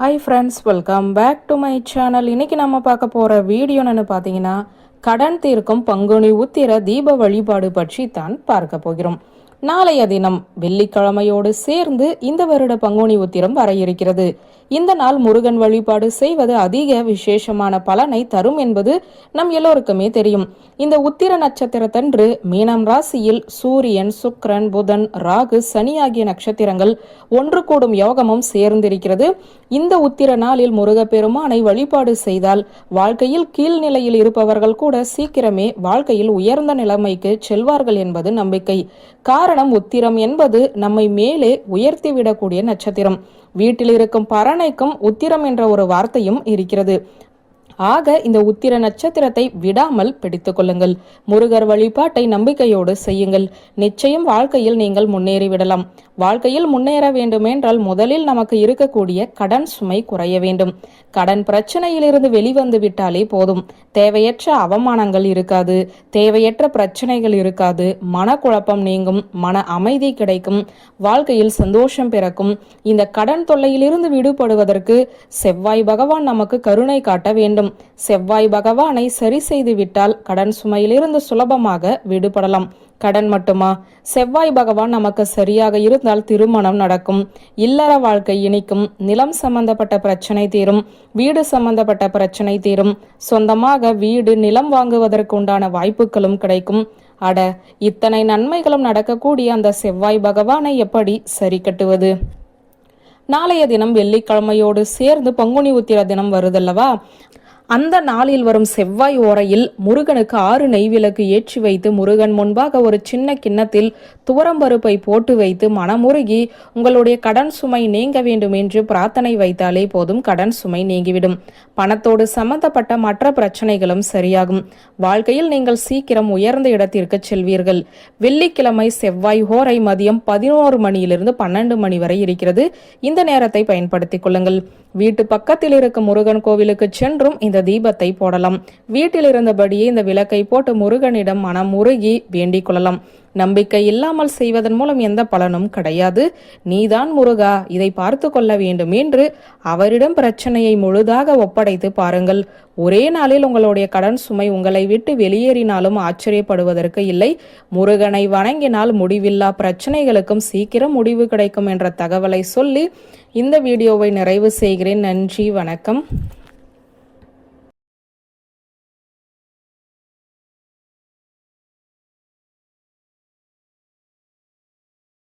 Hi friends welcome back to my channel இன்னைக்கு நம்ம பார்க்க போகிற வீடியோன்னு பார்த்தீங்கன்னா கடன் தீர்க்கும் பங்குனி உத்திர தீப வழிபாடு பற்றி தான் பார்க்க போகிறோம். நாளைய தினம் வெள்ளிக்கிழமையோடு சேர்ந்து இந்த வருட பங்குனி உத்திரம் வர இருக்கிறது. இந்த நாள் முருகன் வழிபாடு செய்வது அதிக விசேஷமான பலனை தரும் என்பது நம் எல்லோருக்குமே தெரியும். இந்த உத்திர நட்சத்திரத்தன்று மீனம் ராசியில் சூரியன் சுக்ரன் புதன் ராகு சனி ஆகிய நட்சத்திரங்கள் ஒன்று கூடும் யோகமும் சேர்ந்திருக்கிறது. இந்த உத்திர நாளில் முருகப்பெருமானை வழிபாடு செய்தால் வாழ்க்கையில் கீழ்நிலையில் இருப்பவர்கள் கூட சீக்கிரமே வாழ்க்கையில் உயர்ந்த நிலைமைக்கு செல்வார்கள் என்பது நம்பிக்கை. காரணம் உத்திரம் என்பது நம்மை மேலே உயர்த்திவிடக்கூடிய நட்சத்திரம். வீட்டில் இருக்கும் பரணைக்கும் உத்திரம் என்ற ஒரு வார்த்தையும் இருக்கிறது. ஆக இந்த உத்திர நட்சத்திரத்தை விடாமல் பிடித்துக் கொள்ளுங்கள். முருகர் வழிபாட்டை நம்பிக்கையோடு செய்யுங்கள். நிச்சயம் வாழ்க்கையில் நீங்கள் முன்னேறிவிடலாம் வாழ்க்கையில் முன்னேற வேண்டுமென்றால் முதலில் நமக்கு இருக்கக்கூடிய கடன் சுமை குறைய வேண்டும். கடன் பிரச்சனையிலிருந்து வெளிவந்து விட்டாலே போதும். தேவையற்ற அவமானங்கள் இருக்காது. தேவையற்ற பிரச்சனைகள் இருக்காது. மனக்குழப்பம் நீங்கும். மன அமைதி கிடைக்கும். வாழ்க்கையில் சந்தோஷம் பிறக்கும். இந்த கடன் தொல்லையிலிருந்து விடுபடுவதற்கு செவ்வாய் பகவான் நமக்கு கருணை காட்ட வேண்டும். செவ்வாய் பகவானை சரி செய்து விட்டால் கடன் சுமையிலிருந்து சுலபமாக விடுபடலாம். கடன் மட்டுமா? செவ்வாய் பகவான் நமக்கு சரியாக இருந்தால் திருமணம் நடக்கும். இல்லற வாழ்க்கை இனிக்கும். நிலம் சம்பந்தப்பட்ட பிரச்சனை தீரும். வீடு சம்பந்தப்பட்ட பிரச்சனை தீரும். சொந்தமாக வீடு நிலம் வாங்குவதற்கு உண்டான வாய்ப்புகளும் கிடைக்கும். அட இத்தனை நன்மைகளும் நடக்கக்கூடிய அந்த செவ்வாய் பகவானை எப்படி சரி கட்டுவது? நாளைய தினம் வெள்ளிக்கிழமையோடு சேர்ந்து பங்குனி உத்திர தினம் வருதல்லவா? அந்த நாளில் வரும் செவ்வாய் ஓரையில் முருகனுக்கு ஆறு நெய்விளக்கு ஏற்றி வைத்து முருகன் முன்பாக ஒரு சின்ன கிண்ணத்தில் துவரம்பருப்பை போட்டு வைத்து மனமுருகி உங்களுடைய கடன் சுமை நீங்க வேண்டும் என்று பிரார்த்தனை வைத்தாலே போதும் கடன் சுமை நீங்கிவிடும். பணத்தோடு சம்பந்தப்பட்ட மற்ற பிரச்சனைகளும் சரியாகும். வாழ்க்கையில் நீங்கள் சீக்கிரம் உயர்ந்த இடத்திற்கு செல்வீர்கள். வெள்ளிக்கிழமை செவ்வாய் ஓரை மதியம் பதினோரு மணியிலிருந்து பன்னெண்டு மணி வரை இருக்கிறது. இந்த நேரத்தை பயன்படுத்திக் கொள்ளுங்கள். வீட்டு பக்கத்தில் இருக்கும் முருகன் கோவிலுக்கு சென்றும் இந்த தீபத்தை போடலாம். வீட்டில் இருந்தபடியே இந்த விளக்கை போட்டு முருகனிடம் மனம் முருகி வேண்டிக் கொள்ளலாம். நம்பிக்கை இல்லாமல் செய்வதன் மூலம் எந்த பலனும் கிடையாது. நீதான் முருகா இதை பார்த்து கொள்ள வேண்டும் என்று அவரிடம் பிரச்சனையை முழுதாக ஒப்படைத்து பாருங்கள். ஒரே நாளில் உங்களுடைய கடன் சுமை உங்களை விட்டு வெளியேறினாலும் ஆச்சரியப்படுவதற்கு இல்லை. முருகனை வணங்கினால் முடிவில்லா பிரச்சனைகளுக்கும் சீக்கிரம் முடிவு கிடைக்கும் என்ற தகவலை சொல்லி இந்த வீடியோவை நிறைவு செய்கிறேன். நன்றி வணக்கம்.